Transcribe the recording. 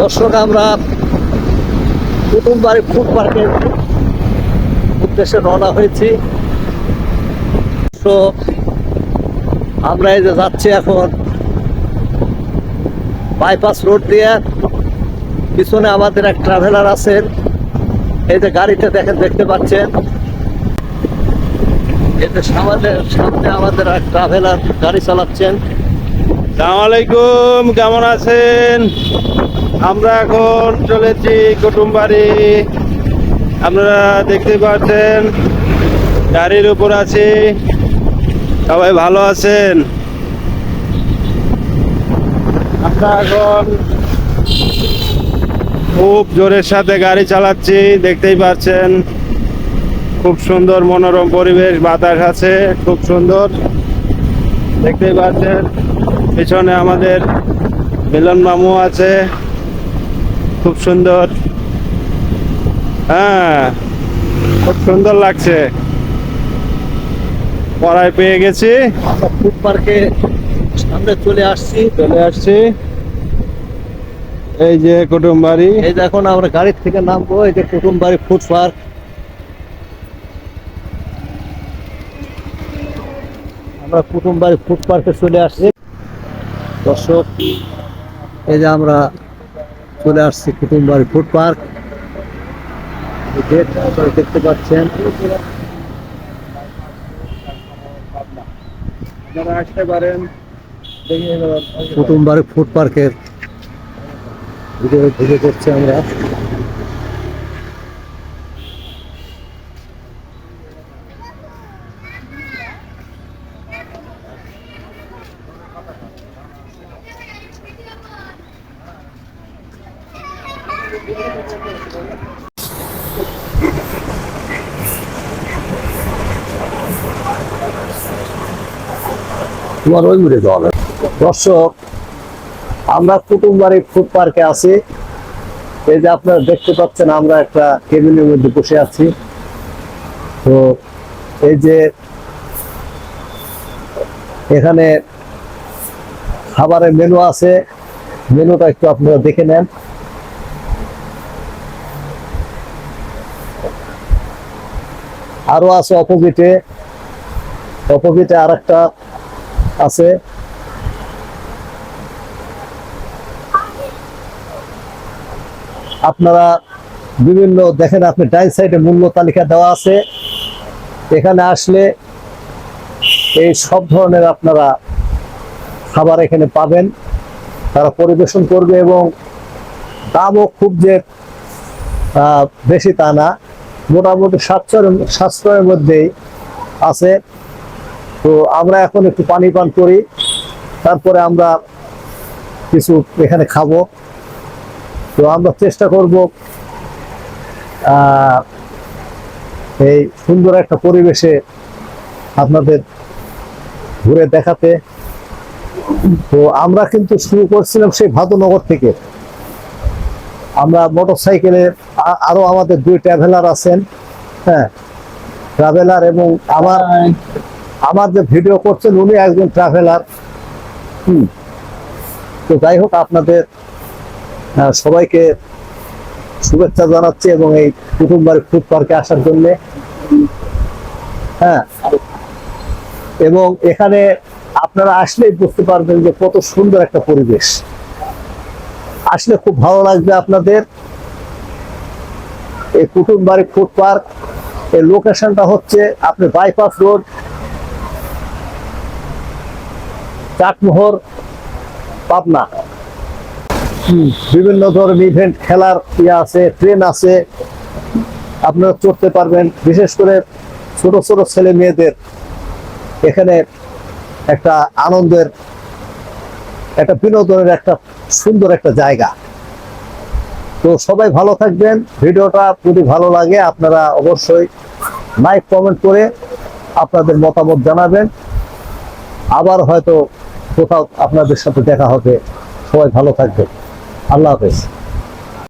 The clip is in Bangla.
দর্শক, আমরা কুটুমবাড়ি ফুড পার্কের উদ্দেশ্যে রওনা হয়েছি। তো আমরা এই যে যাচ্ছি এখন বাইপাস রোড দিয়ে। পিছনে আমাদের এক ট্রাভেলার আছেন। এই যে গাড়িতে দেখেন, দেখতে পাচ্ছেন। এতে সামনে সামনে আমাদের এক ট্রাভেলার গাড়ি চালাচ্ছেন। আলাইকুম, কেমন আছেন? আমরা এখন চলেছি কুটুমবাড়ি। আপনারা দেখতে পাচ্ছেন, গাড়ির উপর আছি। সবাই ভালো আছেন? আমরা এখন খুব জোরের সাথে গাড়ি চালাচ্ছি, দেখতেই পাচ্ছেন। খুব সুন্দর মনোরম পরিবেশ, বাতাস আছে, খুব সুন্দর। দেখতেই পাচ্ছেন পিছনে আমাদের মিলন মামু আছে। খুব সুন্দর। হ্যাঁ খুব সুন্দর লাগছে। পড়ায় পেয়ে গেছি। ফুড পার্কে সামনে চলে আসছি। চলে আসছি। এই যে কুটুম বাড়ি এই যে এখন আমরা গাড়ির থেকে নামবো এই যে কুটুমবাড়ি ফুড পার্ক। আমরা কুটুমবাড়ি ফুড পার্কে চলে আসছি। দর্শক, এই যে আমরা চলে আসছি কুটুমবাড়ি ফুড পার্ক গেট দেখতে পাচ্ছেন। আসতে পারেন। ফুড পার্কের ভিডিও ভিডিও করছি আমরা। তোমার ওই ঘুরে যাওয়া দর্শক, আমরা কুটুমবাড়ি ফুড পার্কে আছি। এই যে আপনারা দেখতে পাচ্ছেন, আমরা একটা কেবিনের মধ্যে বসে আছি। তো এই যে এখানে খাবারের মেনু আছে। মেনুটা একটু আপনারা দেখে নেন। আরও আছে অপোজিটে। অপোজিটে আর একটা আছে। আপনারা বিভিন্ন, দেখেন আপনি ডাইন সাইডে মূল্য তালিকা দেওয়া আছে। এখানে আসলে এই সব ধরনের আপনারা খাবার এখানে পাবেন। তারা পরিবেশন করবে এবং দামও খুব যে বেশি তা না। মোটামুটি সাশ্রয়ের সাশ্রয়ের মধ্যেই আছে। তো আমরা এখন একটু পানি পান করি, তারপরে আমরা কিছু এখানে খাব। তো আমরা চেষ্টা করব এই সুন্দর একটা পরিবেশে আপনাদের ঘুরে দেখাতে। তো আমরা কিন্তু শুরু করছিলাম সেই ভাদনগর থেকে। আমরা মোটর সাইকেলে আরও আমাদের দুই ট্রাভেলার আছেন হ্যাঁ ট্রাভেলার এবং আমার আমার যে ভিডিও করছেন উনি একজন ট্রাভেলার হুম, তো যাই হোক আপনাদের সবাইকে শুভেচ্ছা জানাচ্ছি এবং এই কুটুমবাড়ি ফুড পার্কে আসার জন্য হ্যাঁ এবং এখানে আপনারা আসলেই বুঝতে পারবেন যে কত সুন্দর একটা পরিবেশ। আসলে খুব ভালো লাগবে আপনাদের। এই কুটুমবাড়ি ফুড পার্ক এই লোকেশনটা হচ্ছে আপনি বাইপাস রোড চাটমোহর পাবনা। বিভিন্ন ধরনের ইভেন্ট খেলার ইয়ে আছে ট্রেন আছে। আপনারা চড়তে পারবেন বিশেষ করে ছোট ছোট ছেলে মেয়েদের। এখানে একটা আনন্দের একটা বিনোদনের একটা সুন্দর একটা জায়গা। তো সবাই ভালো থাকবেন। ভিডিওটা যদি ভালো লাগে, আপনারা অবশ্যই লাইক কমেন্ট করে আপনাদের মতামত জানাবেন। আবার হয়তো কোথাও আপনাদের সাথে দেখা হবে। সবাই ভালো থাকবেন। আল্লাহ হাফেজ।